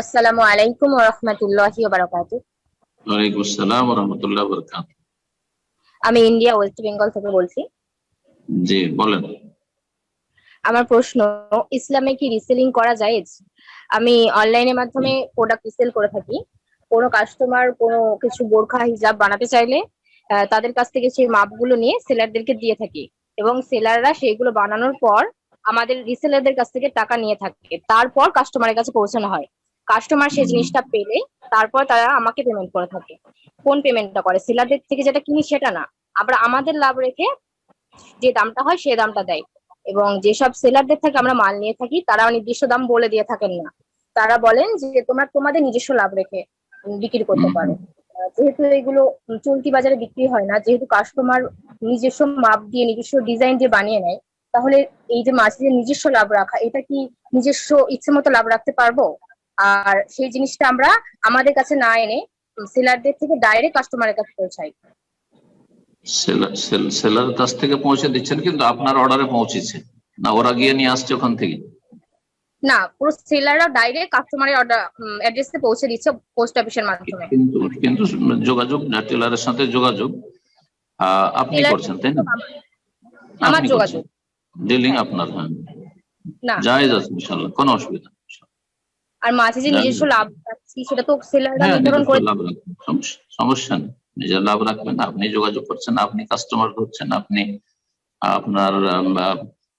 আসসালামু আলাইকুম ওয়া রাহমাতুল্লাহি ওয়া বারাকাতুহু। ওয়ালাইকুম আসসালাম রহমতুল্লাহ বরকাত আমি ইন্ডিয়া ওয়েস্ট বেঙ্গল থেকে বলছি। জি বলেন। আমার প্রশ্ন ইসলামে কি রিসেলিং করা জায়েজ আমি অনলাইনের মাধ্যমে প্রোডাক্ট রিসেল করে থাকি। কোনো কাস্টমার কোনো কিছু বোরখা হিজাব বানাতে চাইলে তাদের কাছ থেকে সেই মাপগুলো নিয়ে সেলারদেরকে দিয়ে থাকি। এবং সেলাররা সেইগুলো বানানোর পর আমাদের রিসেলারদের কাছ থেকে টাকা নিয়ে থাকে। তারপর কাস্টমারের কাছে পৌঁছানো হয়। কাস্টমার সেই জিনিসটা পেলে তারপর তারা আমাকে পেমেন্ট করে থাকে। কোন পেমেন্টটা করে? সেলারদের থেকে যেটা কিনি সেটা না। আবার আমাদের লাভ রেখে যে দামটা হয় সে দামটা দেয়। এবং যেসব সেলারদের থেকে আমরা মাল নিয়ে থাকি তারা নির্দিষ্ট দাম বলে দিয়ে থাকেন না। তারা বলেন যে, তোমরা তোমাদের নিজস্ব লাভ রেখে বিক্রি করতে পারো। যেহেতু এগুলো চলতি বাজারে বিক্রি হয় না, যেহেতু কাস্টমার নিজস্ব মাপ দিয়ে, নিজস্ব ডিজাইন দিয়ে বানিয়ে নেয়, তাহলে এই যে মাছের নিজস্ব লাভ রাখা, এটা কি নিজস্ব ইচ্ছে মতো লাভ রাখতে পারব? আর সেই জিনিসটা আমরা আমাদের কাছে না এনে সেলারদের থেকে ডাইরেক্ট কাস্টমারের কাছে পৌঁছাই। সেলার- সেল- সেলার কাছ থেকে পৌঁছে দিচ্ছেন কিন্তু আপনার অর্ডারে পৌঁছেছে। না ওরা গিয়ে নিয়ে আসছে ওখান থেকে? না পুরো সেলাররা ডাইরেক্ট কাস্টমারের অর্ডার অ্যাড্রেসে পৌঁছে দিচ্ছে পোস্ট অফিসের মাধ্যমে। কিন্তু কিন্তু যোগাযোগ না টেলারের সাথে যোগাযোগ আপনি করছেন তাই না? আমার যোগাযোগ। ডিলিং আপনার হ্যাঁ। না। জায়েজ আছে ইনশাল্লাহ কোনো অসুবিধা আর মাঝে যে নিজস্ব লাভ রাখছি সেটা তো সেলাররা হ্যাঁ নির্ধারণ করে সমস্যা- নেই। নিজের লাভ রাখবেন আপনি যোগাযোগ করছেন আপনি কাস্টমার ধরছেন আপনি আপনার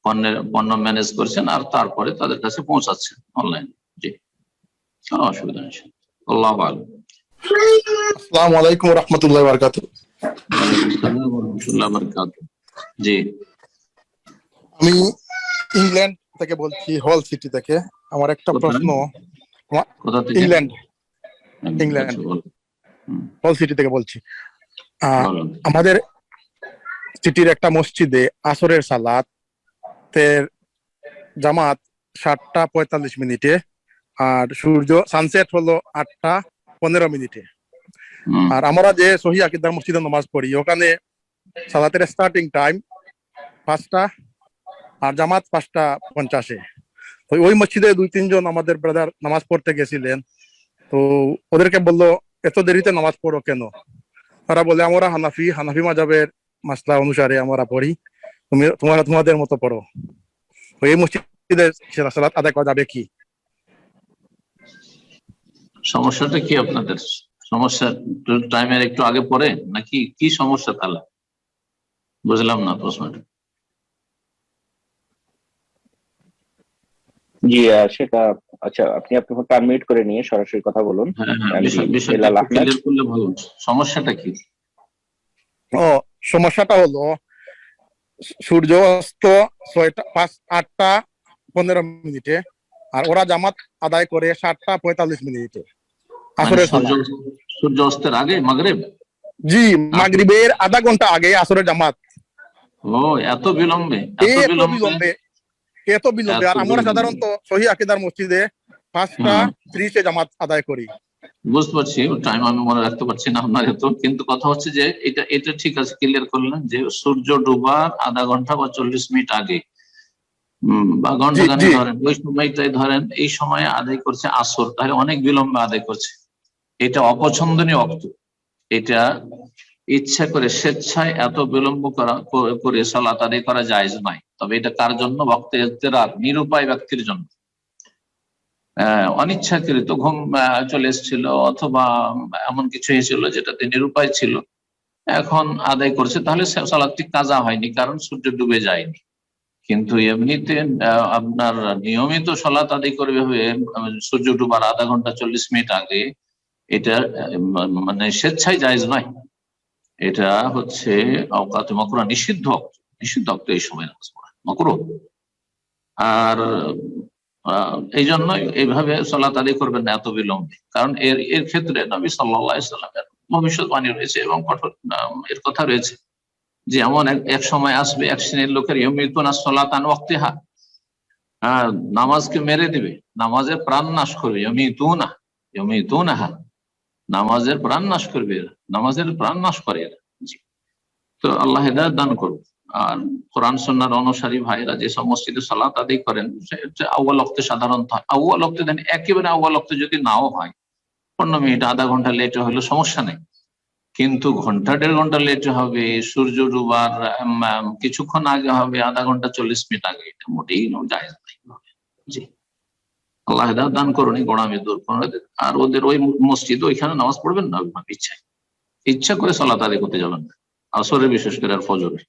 পণ্যের পণ্য ম্যানেজ করছেন আর তারপরে তাদের কাছে পৌঁছাচ্ছেন অনলাইন জি। কোনো অসুবিধা নেই। আল্লাহ আলম আসসালামু আলাইকুম রহমতুল্লাহ বারকাত। জি। আমি ইংল্যান্ড থেকে বলছি হল সিটি থেকে। আমার একটা? প্রশ্ন কোথা থেকে? England England. হল সিটি থেকে বলছি। আমাদের সিটির একটা মসজিদে আসরের সালাত জামাত সাতটা পঁয়তাল্লিশ মিনিটে আর সূর্য সানসেট হলো আটটা পনেরো মিনিটে। আর আমরা যে সহি আকিদার মসজিদে নামাজ পড়ি ওখানে সালাতের স্টার্টিং টাইম পাঁচটা আর জামাত পাঁচটা পঞ্চাশে। তো ওই মসজিদে দুই, তিনজন আমাদের ব্রাদার নামাজ পড়তে গেছিলেন। তো ওদেরকে বলল, এত দেরিতে নামাজ পড়ো কেন? তারা বলে, আমরা হানাফি হানাফি মাজাবের মাসলা অনুসারে আমরা পড়ি। তুমি, তোমরা তোমাদের মতো পড়ো। এই মসজিদে সালাত আদায় করা যাবে কি? সমস্যাটা কি আপনাদের? সমস্যা টাইমের একটু আগে পরে নাকি কি সমস্যা তাহলে? বুঝলাম না প্রশ্নটা। জি সেটা আচ্ছা আপনি আনমিউট করে নিয়ে সরাসরি কথা বলুন? হ্যাঁ হ্যাঁ। সমস্যাটা কি? ও সমস্যাটা হলো সূর্য অস্ত ছয়টা পাঁচ আটটা পনেরো মিনিটে আর ওরা জামাত আদায় করে সাতটা পঁয়তাল্লিশ মিনিটে। মানে আসরের সূর্য অস্তের আগে মাগরেব? জি মাগরিবের আধা ঘণ্টা আগে আসরের জামাত। ও এত বিলম্বে এত বিলম্বে। এত বিলম্বে আর আমরা সাধারণত সহি আকিদার মসজিদে পাঁচটা ত্রিশে জামাত আদায় করি। বুঝতে পারছি টাইম আমি মনে রাখতে পারছি না আপনার এত। কিন্তু কথা হচ্ছে যে এটা এটা ঠিক আছে ক্লিয়ার করলেন যে সূর্য ডুবার আধা ঘণ্টা বা চল্লিশ মিনিট আগে। বা ঘণ্টা গানে ধরেন ওই সময়টাই ধরেন এই সময়ে আদায় করছে আসর তাহলে অনেক বিলম্বে আদায় করছে। এটা অপছন্দনীয় অক্ত। এটা ইচ্ছা করে স্বেচ্ছায় এত বিলম্ব করা করে সালাত আদায় করা যায় নয়। তবে এটা কার জন্য ভক্তের ইত্তেরার নিরুপায় ব্যক্তির জন্য। অনিচ্ছাকৃত ঘুম চলে এসেছিল অথবা এমন কিছু হয়েছিল যেটাতে নিরুপায় ছিল। এখন আদায় করছে, তাহলে সালাদটি কাজা হয়নি, কারণ সূর্য ডুবে যায়নি। কিন্তু এমনিতে আপনার নিয়মিত সালাত আদায় করবে হয়ে সূর্য ডুবার আধা ঘণ্টা চল্লিশ মিনিট আগে, এটা মানে স্বেচ্ছায় জায়জ নয়। এটা হচ্ছে অকাত মকরা নিষিদ্ধ নিষিদ্ধ এই সময় নামাজ মকরু আর এই জন্যই এইভাবে সলাত আদায় করবেন না এত বিলম্বে। কারণ এর এর ক্ষেত্রে নবী সাল্লাহ ইসলামের ভবিষ্যৎবাণী রয়েছে এবং কঠোর এর কথা রয়েছে যে এমন এক- সময় আসবে এক শ্রেণির লোকের ইয়মিতুনা সলাতান আহ, নামাজকে মেরে দিবে নামাজের প্রাণ নাশ করবে ইয়মিতুনা ইয়মিতুনাহা। নামাজের প্রাণ নাশ করবে নামাজের প্রাণ নাশ করে এরা। তো আল্লাহ দান আর কোরআন সন্ন্যার অনুসারী ভাইরা যে সব মসজিদে সালাত আদায় করেন আউ্বাল অক্তে সাধারণত হয়। আউ্বাল অক্তে দেন, একেবারে আউ্বাল অক্তে যদি নাও হয়, পনেরো মিনিট, আধা ঘণ্টা লেটে হলে সমস্যা নেই। কিন্তু ঘণ্টা দেড় ঘণ্টা লেটে হবে, সূর্য ডুবার কিছুক্ষণ আগে হবে, আধা ঘণ্টা চল্লিশ মিনিট আগে, এটা মোটেই যায় জি। আল্লাহ হেদায়েত দান করুন গোড়ামি দূর আর ওদের ওই মসজিদ, ওইখানে নামাজ পড়বেন না ইচ্ছায়। ইচ্ছা করে সলাত আদায় করতে যাবেন আসরে বিশেষ করে আর ফজরে।